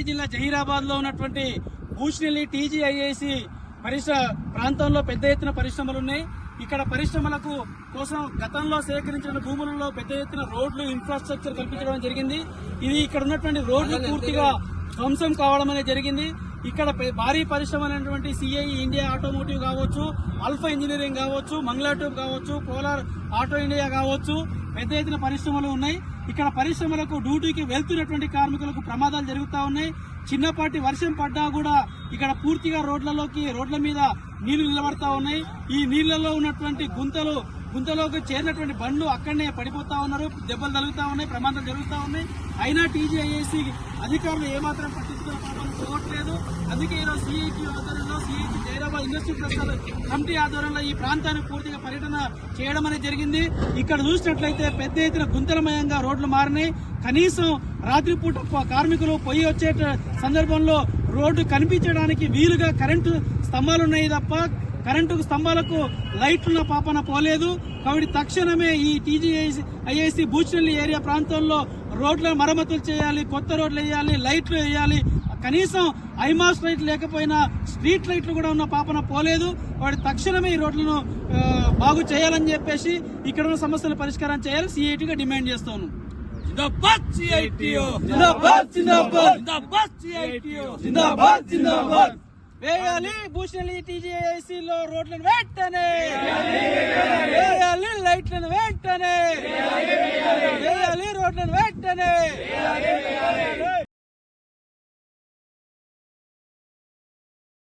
రంగారెడ్డి జిల్లా జహీరాబాద్లో ఉన్నటువంటి భూషణి టీజీఐఏసి పరిశ్ర ప్రాంతంలో పెద్ద ఎత్తున పరిశ్రమలు ఉన్నాయి ఇక్కడ పరిశ్రమలకు కోసం గతంలో సేకరించిన భూములలో పెద్ద ఎత్తున రోడ్లు ఇన్ఫ్రాస్ట్రక్చర్ కల్పించడం జరిగింది. ఇది ఇక్కడ ఉన్నటువంటి రోడ్లు పూర్తిగా ధ్వంసం కావడం అనేది జరిగింది. ఇక్కడ భారీ పరిశ్రమలైనటువంటి సిఐ ఇండియా ఆటోమోటివ్ కావచ్చు అల్ఫా ఇంజనీరింగ్ కావచ్చు మంగళా ట్యూబ్ కావచ్చు పోలార్ ఆటో ఇండియా కావచ్చు. పెద్ద ఎత్తున పరిశ్రమలు ఉన్నాయి. ఇక్కడ పరిశ్రమలకు డ్యూటీకి వెళ్తున్నటువంటి కార్మికులకు ప్రమాదాలు జరుగుతూ ఉన్నాయి. చిన్నపాటి వర్షం పడ్డా కూడా ఇక్కడ పూర్తిగా రోడ్లలోకి రోడ్ల మీద నీళ్ళు నిలబడతా ఉన్నాయి. ఈ నీళ్ళలో ఉన్నటువంటి గుంతలు గుంతలోకి చేరినటువంటి బండ్లు అక్కడనే పడిపోతా ఉన్నారు దెబ్బలు తగులుతా ఉన్నాయి ప్రమాదాలు జరుగుతూ ఉన్నాయి. అయినా టీజీఐఏసీ అధికారులు ఏమాత్రం పట్టించుకున్న పాపం పోవట్లేదు అందుకే ఈరోజు సిఐటి ఆధ్వర్యంలో CIT Zaheerabad industry Prasad committee ఆధ్వర్యంలో ఈ ప్రాంతాన్ని పూర్తిగా పర్యటన చేయడం అనేది జరిగింది. ఇక్కడ చూసినట్లయితే పెద్ద ఎత్తున గుంతలమయంగా రోడ్లు మారినాయి. కనీసం రాత్రిపూట కార్మికులు పొయ్యి వచ్చే సందర్భంలో రోడ్డు కనిపించడానికి వీలుగా కరెంటు స్తంభాలు ఉన్నాయి తప్ప కరెంటు స్తంభాలకు లైట్లున్న పాపన పోలేదు. కాబట్టి తక్షణమే ఈ టీజీఐసి ఐఐసి బూచినల్లి ఏరియా ప్రాంతంలో రోడ్ల మరమ్మతులు చేయాలి కొత్త రోడ్లు వేయాలి లైట్లు వేయాలి. కనీసం ఐమాస్ లైట్లు లేకపోయినా స్ట్రీట్ లైట్లు కూడా ఉన్న పాపన పోలేదు. వాటి తక్షణమే ఈ రోడ్లను బాగు చేయాలని చెప్పేసి ఇక్కడ ఉన్న సమస్యల పరిష్కారం చేయాలి. సిఐటిగా డిమాండ్ చేస్తాను. జిందాబాద్ సిఐటియు జిందాబాద్ జిందాబాద్. జిందాబాద్ సిఐటియు జిందాబాద్ జిందాబాద్. వేయాలి. భూషణి టీజీఐసి లో రోడ్లను వెంటనే వేయాలి. లైట్లను వెంటనే వేయాలి. రోడ్లను వెంటనే